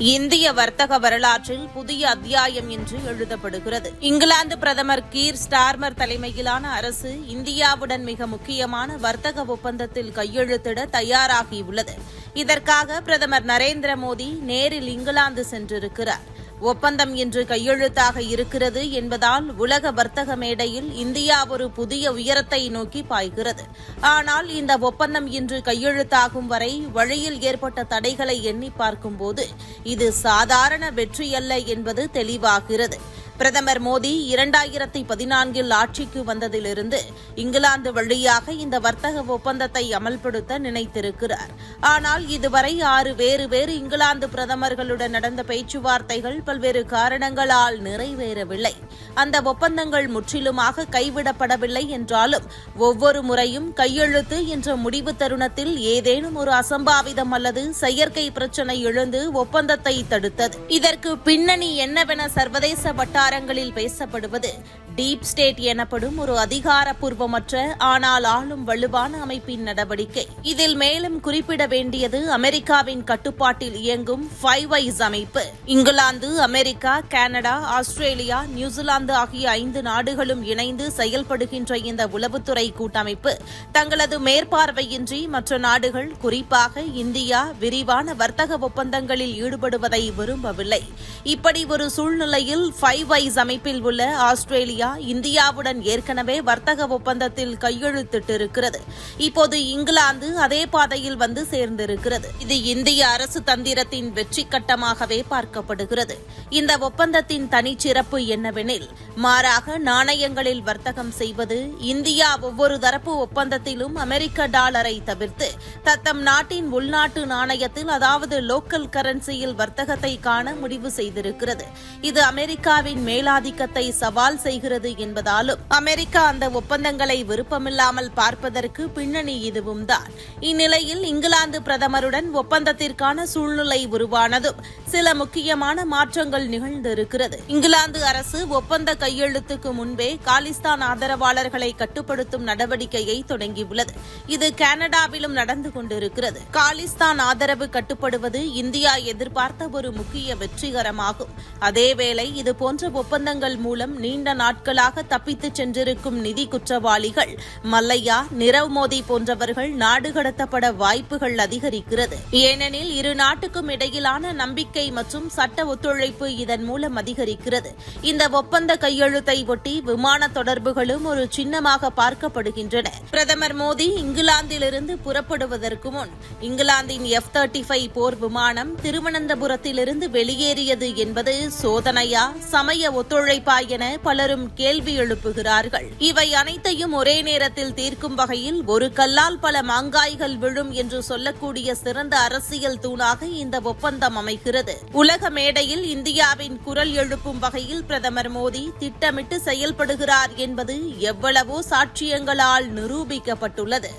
இந்திய வர்த்தக வரலாற்றில் புதிய அத்தியாயம் என்று எழுதப்படுகிறது. இங்கிலாந்து பிரதமர் கீர் ஸ்டார்மர் தலைமையிலான அரசு இந்தியாவுடன் மிக முக்கியமான வர்த்தக ஒப்பந்தத்தில் கையெழுத்திட தயாராகியுள்ளது. இதற்காக பிரதமர் நரேந்திர மோடி நேரில் இங்கிலாந்து சென்றிருக்கிறார். ஒப்பந்தம் இன்று கையெழுத்தாக இருக்கிறது என்பதால் உலக வர்த்தக மேடையில் இந்தியா ஒரு புதிய உயரத்தை நோக்கி பாய்கிறது. ஆனால் இந்த ஒப்பந்தம் இன்று கையெழுத்தாகும் வரை வழியில் ஏற்பட்ட தடைகளை எண்ணி பார்க்கும்போது இது சாதாரண வெற்றியல்ல என்பது தெளிவாகிறது. பிரதமர் மோடி இரண்டாயிரத்தி பதினான்கில் ஆட்சிக்கு வந்ததிலிருந்து இங்கிலாந்து வழியாக இந்த வர்த்தக ஒப்பந்தத்தை அமல்படுத்த நினைத்திருக்கிறார். ஆனால் இதுவரை ஆறு வேறு வேறு இங்கிலாந்து பிரதமர்களுடன் நடந்த பேச்சுவார்த்தைகள் பல்வேறு காரணங்களால் நிறைவேறவில்லை. அந்த ஒப்பந்தங்கள் முற்றிலுமாக கைவிடப்படவில்லை என்றாலும் ஒவ்வொரு முறையும் கையெழுத்து என்ற முடிவு தருணத்தில் ஏதேனும் ஒரு அசம்பாவிதம் அல்லது செயற்கை பிரச்சினை எழுந்து ஒப்பந்தத்தை தடுத்தது. இதற்கு பின்னணி என்னவென சர்வதேச வட்டாரங்களில் பேசப்படுவது டீப் ஸ்டேட் எனப்படும் ஒரு அதிகாரப்பூர்வமற்ற ஆனால் ஆளும் வலுவான அமைப்பின் நடவடிக்கை. இதில் மேலும் குறிப்பிட வேண்டியது அமெரிக்காவின் கட்டுப்பாட்டில் இயங்கும் ஃபைவ் ஐஸ் அமைப்பு. England America Canada Australia New Zealand ஆகிய ஐந்து நாடுகளும் இணைந்து செயல்படுகின்ற இந்த உளவுத்துறை கூட்டமைப்பு. தங்களது மேற்பார்வையின்றி மற்ற நாடுகள் குறிப்பாக இந்தியா விரிவான வர்த்தக ஒப்பந்தங்களில் ஈடுபடுவதை விரும்பவில்லை. இப்படி ஒரு சூழ்நிலையில் ஃபைவ் ஐஸ் அமைப்பில் உள்ள ஆஸ்திரேலியா இந்தியாவுடன் ஏற்கனவே வர்த்தக ஒப்பந்தத்தில் கையெழுத்திட்டிருக்கிறது. இப்போது இங்கிலாந்து அதே பாதையில் வந்து சேர்ந்திருக்கிறது. இது இந்திய அரசு தந்திரத்தின் வெற்றி கட்டமாகவே பார்க்கப்படுகிறது. இந்த ஒப்பந்தத்தின் தனிச்சிறப்பு என்னவெனில் மாறாக நாணயங்களில் வர்த்தகம் செய்வது இந்தியா ஒவ்வொரு தரப்பு ஒப்பந்தத்திலும் அமெரிக்க டாலரை தவிர்த்து தத்தம் நாட்டின் உள்நாட்டு நாணயத்தில் அதாவது லோக்கல் கரன்சியில் வர்த்தகத்தை காண முடிவு செய்திருக்கிறது. இது அமெரிக்காவின் மேலாதிக்கத்தை சவால் செய்கிறது என்பதாலும் அமெரிக்கா அந்த ஒப்பந்தங்களை விருப்பமில்லாமல் பார்ப்பதற்கு பின்னணி இதுவும் தான். இந்நிலையில் இங்கிலாந்து பிரதமருடன் ஒப்பந்தத்திற்கான சூழ்நிலை உருவானதும் சில முக்கியமான மாற்றங்கள் நிகழ்ந்திருக்கிறது. இங்கிலாந்து அரசு ஒப்பந்த கையெழுத்துக்கு முன்பே காலிஸ்தான் ஆதரவாளர்களை கட்டுப்படுத்தும் நடவடிக்கையை தொடங்கியுள்ளது. இது கனடாவிலும் நடந்து கொண்டிருக்கிறது. காலிஸ்தான் ஆதரவு கட்டுப்படுவது இந்தியா எதிர்பார்த்த ஒரு முக்கிய வெற்றிகரமாகும். அதேவேளை இதுபோன்ற ஒப்பந்தங்கள் மூலம் நீண்ட நாட்களாக தப்பித்துச் சென்றிருக்கும் நிதி குற்றவாளிகள் மல்லையா நிரவ் மோடி போன்றவர்கள் நாடு கடத்தப்பட வாய்ப்புகள் அதிகரிக்கிறது. ஏனெனில் இரு நாட்டுக்கும் இடையிலான நம்பிக்கை மற்றும் சட்ட ஒத்துழைப்பு இதன் மூலம் அதிகரிக்கிறது. இந்த ஒப்பந்த கையெழுத்தை ஒட்டி விமான தொடர்புகளும் ஒரு சின்னமாக பார்க்கப்படுகின்றன. பிரதமர் மோடி இங்கிலாந்திலிருந்து புறப்படுவதற்கு முன் இங்கிலாந்தின் எஃப் தேர்ட்டி ஃபைவ் போர் விமானம் திருவனந்தபுரத்திலிருந்து வெளியேறியது என்பது சோதனையா சமய ஒத்துழைப்பா என பலரும் கேள்வி எழுப்புகிறார்கள். இவை அனைத்தையும் ஒரே நேரத்தில் தீர்க்கும் வகையில் ஒரு கல்லால் பல மாங்காய்கள் விழும் என்று சொல்லக்கூடிய சிறந்த அரசியல் தூணாக இந்த ஒப்பந்தம் அமைகிறது. உலக மேடையில் இந்தியாவின் குரல் எழுப்பும் வகையில் பிரதமர் மோடி திட்டமிட்டு செயல்படுகிறார் என்பது எவ்வளவோ சாட்சியங்களால் நிரூபிக்கப்பட்டுள்ளது.